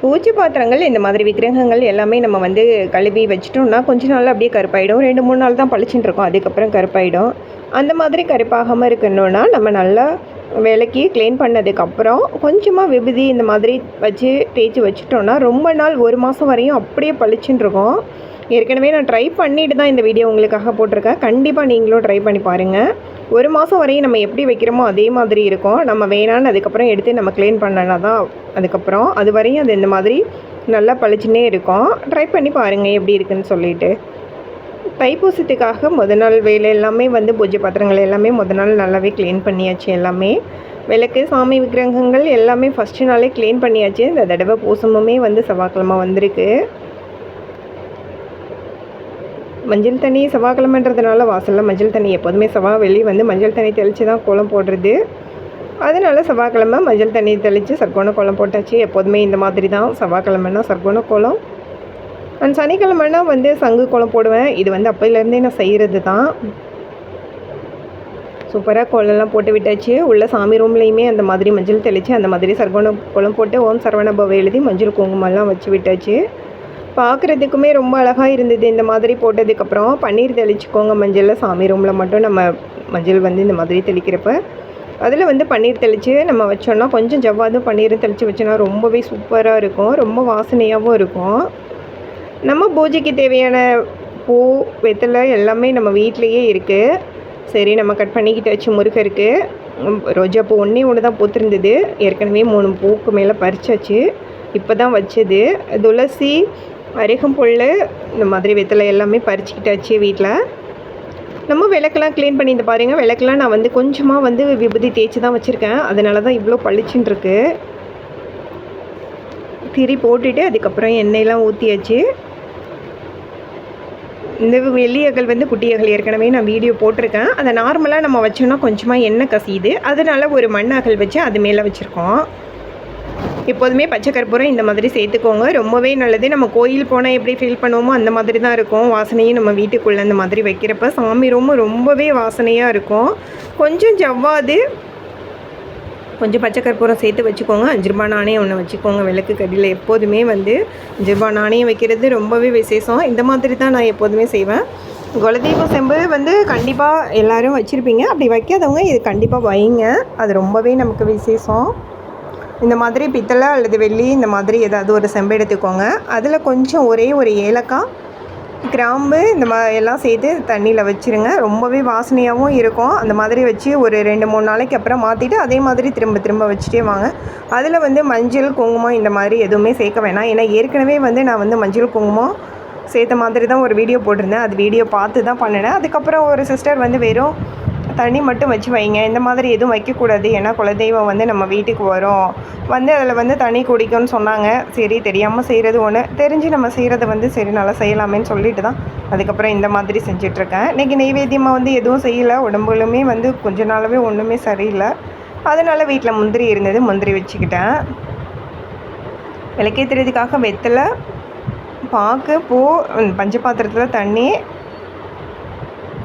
பூஜை பாத்திரங்கள் இந்த மாதிரி விக்கிரகங்கள் எல்லாமே நம்ம வந்து கழுவி வச்சிட்டோம்னா கொஞ்ச நாள் அப்படியே கருப்பாயிடும். ரெண்டு மூணு நாள் தான் பழிச்சுட்டு இருக்கும். அதுக்கப்புறம் கருப்பாயிடும். அந்த மாதிரி கருப்பாகாமல் இருக்கணும்னா நம்ம நல்லா விளக்கி க்ளீன் பண்ணதுக்கப்புறம் கொஞ்சமாக விபதி இந்த மாதிரி வச்சு தேய்ச்சி வச்சுட்டோன்னா ரொம்ப நாள் ஒரு மாதம் வரையும் அப்படியே பளிச்சுன்னு இருக்கும். ஏற்கனவே நான் ட்ரை பண்ணிட்டு தான் இந்த வீடியோ உங்களுக்காக போட்டிருக்கேன். கண்டிப்பாக நீங்களும் ட்ரை பண்ணி பாருங்கள் ஒரு மாதம் வரையும் நம்ம எப்படி வைக்கிறோமோ அதே மாதிரி இருக்கும். நம்ம வேணான்னு அதுக்கப்புறம் எடுத்து நம்ம க்ளீன் பண்ணனா தான் அதுக்கப்புறம். அது வரையும் அது இந்த மாதிரி நல்லா பளிச்சுன்னே இருக்கும். ட்ரை பண்ணி பாருங்கள் எப்படி இருக்குன்னு சொல்லிட்டு. தைப்பூசத்துக்காக முத நாள் வேலை எல்லாமே வந்து பூஜை பாத்திரங்கள் எல்லாமே முத நாள் நல்லாவே க்ளீன் பண்ணியாச்சு எல்லாமே. விளக்கு சாமி விக்கிரகங்கள் எல்லாமே ஃபஸ்ட்டு நாளே க்ளீன் பண்ணியாச்சு. இந்த தடவை பூசமுமே வந்து செவ்வாய்க்கிழமை வந்திருக்கு. மஞ்சள் தண்ணி செவ்வாய்க்கிழமைன்றதுனால வாசலில் மஞ்சள் தண்ணி எப்போதுமே செவ்வாய் வெளியே வந்து மஞ்சள் தண்ணி தெளித்து தான் கோலம் போடுறது. அதனால் செவ்வாய்க்கிழமை மஞ்சள் தண்ணி தெளித்து சர்க்கோண கோலம் போட்டாச்சு. எப்போதுமே இந்த மாதிரி தான் செவ்வாய்க்கிழமைனா சர்க்கோண கோலம். அண்ட் சனிக்கிழமைனா வந்து சங்கு கோலம் போடுவேன். இது வந்து அப்போலேருந்தே நான் செய்கிறது தான். சூப்பராக கோலம்லாம் போட்டு விட்டாச்சு. உள்ள சாமி ரூம்லேயுமே அந்த மாதிரி மஞ்சள் தெளித்து அந்த மாதிரி சர்க்கோண கோலம் போட்டு ஓம் சரவண பவ எழுதி மஞ்சள் குங்குமம்லாம் வச்சு விட்டாச்சு. பார்க்குறதுக்குமே ரொம்ப அழகாக இருந்தது இந்த மாதிரி போட்டதுக்கப்புறம் பன்னீர் தெளிச்சுக்கோங்க மஞ்சளில் சாமி ரூமில் மட்டும் நம்ம மஞ்சள் வந்து இந்த மாதிரி தெளிக்கிறப்ப. அதில் வந்து பன்னீர் தெளித்து நம்ம வச்சோன்னா கொஞ்சம் ஜவ்வாதும் பன்னீரும் தெளித்து வச்சோன்னா ரொம்பவே சூப்பராக இருக்கும். ரொம்ப வாசனையாகவும் இருக்கும். நம்ம பூஜைக்கு தேவையான பூ வெத்தலை எல்லாமே நம்ம வீட்டிலையே இருக்குது சரி நம்ம கட் பண்ணிக்கிட்டாச்சு முருகருக்கு ரோஜா பூ ஒன்றே ஒன்று தான் பூத்திருந்தது. ஏற்கனவே மூணு பூக்கு மேலே பறிச்சாச்சு. இப்போ தான் வச்சது. துளசி அருகம்புல் இந்த மாதிரி வெத்தலை எல்லாமே பறிச்சுக்கிட்டாச்சு வீட்டில் நம்ம விளக்கெல்லாம் க்ளீன் பண்ணி இந்த பாருங்க விளக்கெல்லாம் நான் வந்து கொஞ்சமாக வந்து விபூதி தேய்ச்சி தான் வச்சுருக்கேன். அதனால தான் இவ்வளோ பளிச்சின்னுருக்கு திரி போட்டுட்டு அதுக்கப்புறம் எண்ணெயெல்லாம் ஊற்றியாச்சு இந்த வெள்ளியகல் வந்து குட்டியகல் ஏற்கனவே நான் வீடியோ போட்டிருக்கேன். அதை நார்மலாக நம்ம வச்சோன்னா கொஞ்சமாக எண்ணெய் கசியுது. அதனால் ஒரு மண் அகல் வச்சு அது மேலே வச்சுருக்கோம். எப்போதுமே பச்சை கற்பூரம் இந்த மாதிரி சேர்த்துக்கோங்க. ரொம்பவே நல்லது. நம்ம கோயில் போனால் எப்படி ஃபீல் பண்ணுவோமோ அந்த மாதிரி தான் இருக்கும். வாசனையும் நம்ம வீட்டுக்குள்ளே அந்த மாதிரி வைக்கிறப்ப சாமி ரொம்ப ரொம்பவே வாசனையாக இருக்கும். கொஞ்சம் ஜவ்வாது கொஞ்சம் பச்சை கற்பூரம் சேர்த்து வச்சுக்கோங்க. அஞ்சு ரூபா நாணயம் ஒன்று வச்சுக்கோங்க. விளக்கு கடியில் எப்போதுமே வந்து அஞ்சு ரூபாய் நாணயம் வைக்கிறது ரொம்பவே விசேஷம். இந்த மாதிரி தான் நான் எப்போதுமே செய்வேன். குலதெய்வம் செம்பு வந்து கண்டிப்பாக எல்லாரும் வச்சுருப்பீங்க. அப்படி வைக்காதவங்க இது கண்டிப்பாக வைங்க. அது ரொம்பவே நமக்கு விசேஷம். இந்த மாதிரி பித்தளை அல்லது வெள்ளி இந்த மாதிரி ஏதாவது ஒரு செம்பு எடுத்துக்கோங்க. அதில் கொஞ்சம் ஒரே ஒரு ஏலக்காய் கிராம்பு இந்த மா எல்லாம் சேர்த்து தண்ணியில் வச்சுருங்க. ரொம்பவே வாசனையாகவும் இருக்கும். அந்த மாதிரி வச்சு ஒரு ரெண்டு மூணு நாளைக்கு அப்புறம் மாற்றிட்டு அதே மாதிரி திரும்ப திரும்ப வச்சுட்டே வாங்க. அதில் வந்து மஞ்சள் குங்குமம் இந்த மாதிரி எதுவுமே சேர்க்க வேணாம். ஏன்னா ஏற்கனவே வந்து நான் வந்து மஞ்சள் குங்குமம் சேர்த்த மாதிரி தான் ஒரு வீடியோ போட்டிருந்தேன். அது வீடியோ பார்த்து தான் பண்ணினேன். அதுக்கப்புறம் ஒரு சிஸ்டர் வந்து வெறும் தண்ணி மட்டும் வச்சு வைங்க. இந்த மாதிரி எதுவும் வைக்கக்கூடாது. ஏன்னா குலதெய்வம் வந்து நம்ம வீட்டுக்கு வரும். வந்து அதில் வந்து தண்ணி குடிக்கும்னு சொன்னாங்க. சரி தெரியாமல் செய்கிறது ஒன்று தெரிஞ்சு நம்ம செய்கிறத வந்து சரி நல்லா செய்யலாமேன்னு சொல்லிட்டு தான் அதுக்கப்புறம் இந்த மாதிரி செஞ்சிட்ருக்கேன். இன்றைக்கி நெய்வேத்தியமாக வந்து எதுவும் செய்யலை. உடம்புகளுமே வந்து கொஞ்ச நாளாகவே ஒன்றுமே சரியில்லை. அதனால் வீட்டில் முந்திரி இருந்தது முந்திரி வச்சுக்கிட்டேன். விளக்கேற்றுறதுக்காக வெத்தலை பாக்கு பூ பஞ்ச பாத்திரத்தில் தண்ணி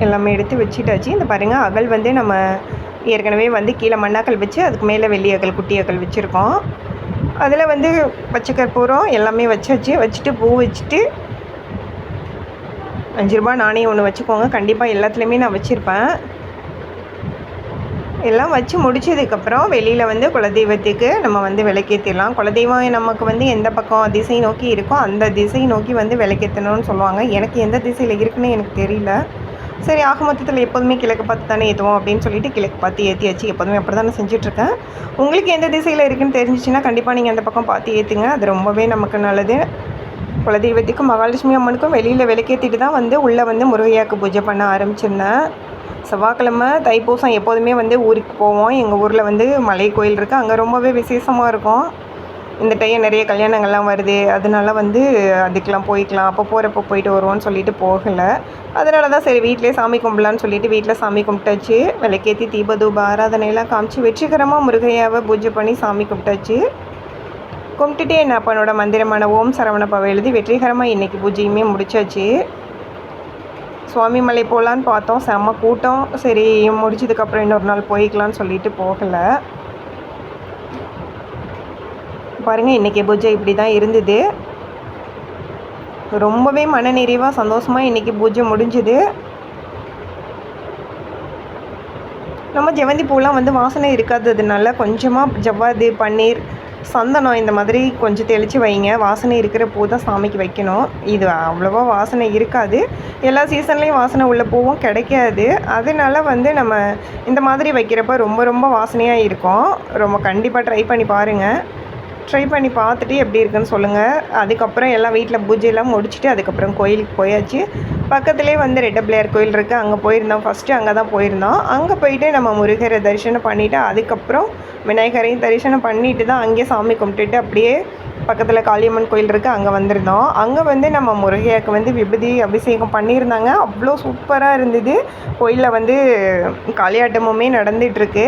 எல்லாமே எடுத்து வச்சுட்டாச்சு இந்த பாருங்கள் அகல் வந்து நம்ம ஏற்கனவே வந்து கீழே மண்ணாக்கல் வச்சு அதுக்கு மேலே வெள்ளி அகல் குட்டி அகல் வச்சுருக்கோம். அதில் வந்து பச்சை கற்பூரம் எல்லாமே வச்சாச்சு. வச்சுட்டு பூ வச்சுட்டு அஞ்சு ரூபாய் நாணயம் ஒன்று வச்சுக்கோங்க. கண்டிப்பாக எல்லாத்துலேயுமே நான் வச்சுருப்பேன். எல்லாம் வச்சு முடிச்சதுக்கப்புறம் வெளியில் வந்து குலதெய்வத்துக்கு நம்ம வந்து விளக்கேற்றிடலாம் குலதெய்வம் நமக்கு வந்து எந்த பக்கம் திசை நோக்கி இருக்கோ அந்த திசை நோக்கி வந்து விளக்கேற்றணும்னு சொல்லுவாங்க. எனக்கு எந்த திசையில் இருக்குன்னு எனக்கு தெரியல. சரி ஆக மொத்தத்தில் எப்போதுமே கிழக்கு பார்த்து தானே ஏற்றுவோம் அப்படின்னு சொல்லிட்டு கிழக்கு பார்த்து ஏற்றியாச்சு எப்போதுமே அப்படி தானே செஞ்சிட்ருக்கேன். உங்களுக்கு எந்த திசையில் இருக்குன்னு தெரிஞ்சிச்சுன்னா கண்டிப்பாக நீங்கள் அந்த பக்கம் பார்த்து ஏற்றுங்க அது ரொம்பவே நமக்கு நல்லது. குலதெய்வத்துக்கும் மகாலட்சுமி அம்மனுக்கும் வெளியில் விளக்கேற்றிட்டு தான் வந்து உள்ளே வந்து முருகையாக்கு பூஜை பண்ண ஆரம்பிச்சிருந்தேன். செவ்வாய்க்கிழமை தைப்பூசம் எப்போதுமே வந்து ஊருக்கு போவோம். எங்கள் ஊரில் வந்து மலை கோயில் இருக்குது அங்கே ரொம்பவே விசேஷமாக இருக்கும். இந்த டைம் நிறைய கல்யாணங்கள்லாம் வருது. அதனால வந்து அதுக்கெலாம் போய்க்கலாம். அப்போ போகிறப்ப போயிட்டு வருவோம்னு சொல்லிட்டு போகலை. அதனால தான் சரி வீட்டிலே சாமி கும்பிடலான்னு சொல்லிட்டு வீட்டில் சாமி கும்பிட்டாச்சு. விளக்கேற்றி தீபதூப ஆராதனையெல்லாம் காமிச்சு வெற்றிகரமாக முருகையாவை பூஜை பண்ணி சாமி கும்பிட்டாச்சு. கும்பிட்டுட்டே என் அப்பனோட மந்திரமான ஓம் சரவணப்பாவை எழுதி வெற்றிகரமாக இன்றைக்கி பூஜையுமே முடிச்சாச்சு. சுவாமி மலை போகலான்னு பார்த்தோம். செம்ம கூட்டம். சரி முடிச்சதுக்கப்புறம் இன்னொரு நாள் போய்க்கலான்னு சொல்லிட்டு போகலை. பாருங்கள் இன்றைக்கி பூஜை இப்படி தான் இருந்தது. ரொம்பவே மனநிறைவாக சந்தோஷமாக இன்றைக்கி பூஜை முடிஞ்சுது. நம்ம ஜெவந்தி பூலாம் வந்து வாசனை இருக்காததுனால கொஞ்சமாக ஜவ்வாது பன்னீர் சந்தனம் இந்த மாதிரி கொஞ்சம் தெளித்து வைங்க. வாசனை இருக்கிற பூ தான் சாமிக்கு வைக்கணும். இது அவ்வளோவா வாசனை இருக்காது. எல்லா சீசன்லேயும் வாசனை உள்ள பூவும் கிடைக்காது. அதனால வந்து நம்ம இந்த மாதிரி வைக்கிறப்ப ரொம்ப ரொம்ப வாசனையாக இருக்கும். ரொம்ப கண்டிப்பாக ட்ரை பண்ணி பாருங்கள் ட்ரை பண்ணி பார்த்துட்டு எப்படி இருக்குன்னு சொல்லுங்கள் அதுக்கப்புறம் எல்லாம் வீட்டில் பூஜையெல்லாம் முடிச்சுட்டு அதுக்கப்புறம் கோயிலுக்கு போயாச்சு. பக்கத்துலேயே வந்து ரெட்ட பிள்ளையார் கோயில் இருக்குது அங்கே போயிருந்தோம். ஃபஸ்ட்டு அங்கே தான் போயிருந்தோம். அங்கே போயிட்டு நம்ம முருகரை தரிசனம் பண்ணிவிட்டு அதுக்கப்புறம் விநாயகரையும் தரிசனம் பண்ணிட்டு தான் அங்கேயே சாமி கும்பிட்டுட்டு அப்படியே பக்கத்தில் காளியம்மன் கோயில் இருக்குது அங்கே வந்திருந்தோம். அங்கே வந்து நம்ம முருகையாக்கு வந்து விபதி அபிஷேகம் பண்ணியிருந்தாங்க. அவ்வளோ சூப்பராக இருந்தது. கோயிலில் வந்து களியாட்டமுமே நடந்துகிட்ருக்கு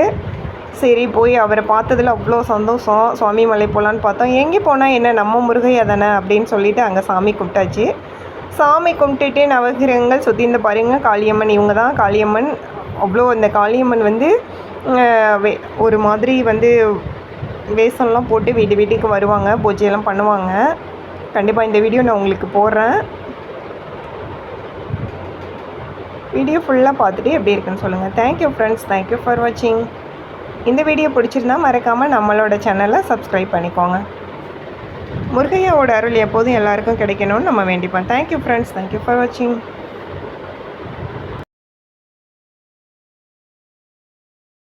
சரி போய் அவரை பார்த்ததில் அவ்வளோ சந்தோஷம். சுவாமி மலை போகலான்னு பார்த்தோம். எங்கே போனால் என்ன நம்ம முருகையா தானே அப்படின்னு சொல்லிட்டு அங்கே சாமி கும்பிட்டாச்சு. சாமி கும்பிட்டுட்டு நவகிரகங்கள் சுற்றி இந்த பாருங்கள் காளியம்மன் இவங்க தான். காளியம்மன் அவ்வளோ அந்த காளியம்மன் வந்து வே- ஒரு மாதிரி வந்து வேஷம்லாம் போட்டு வீடு வீட்டுக்கு வருவாங்க பூஜையெல்லாம் பண்ணுவாங்க. கண்டிப்பாக இந்த வீடியோ நான் உங்களுக்கு போடுறேன். வீடியோ ஃபுல்லாக பார்த்துட்டு எப்படி இருக்குன்னு சொல்லுங்கள் தேங்க்யூ ஃப்ரெண்ட்ஸ் தேங்க்யூ ஃபார் வாட்சிங் இந்த வீடியோ பிடிச்சிருந்தா மறக்காமல் நம்மளோட சேனலை சப்ஸ்கிரைப் பண்ணிக்கோங்க. முருகையாவோட அருள் எப்போதும் எல்லாருக்கும் கிடைக்கணும்னு நம்ம வேண்டிப்போம். Thank you friends thank you for வாட்சிங்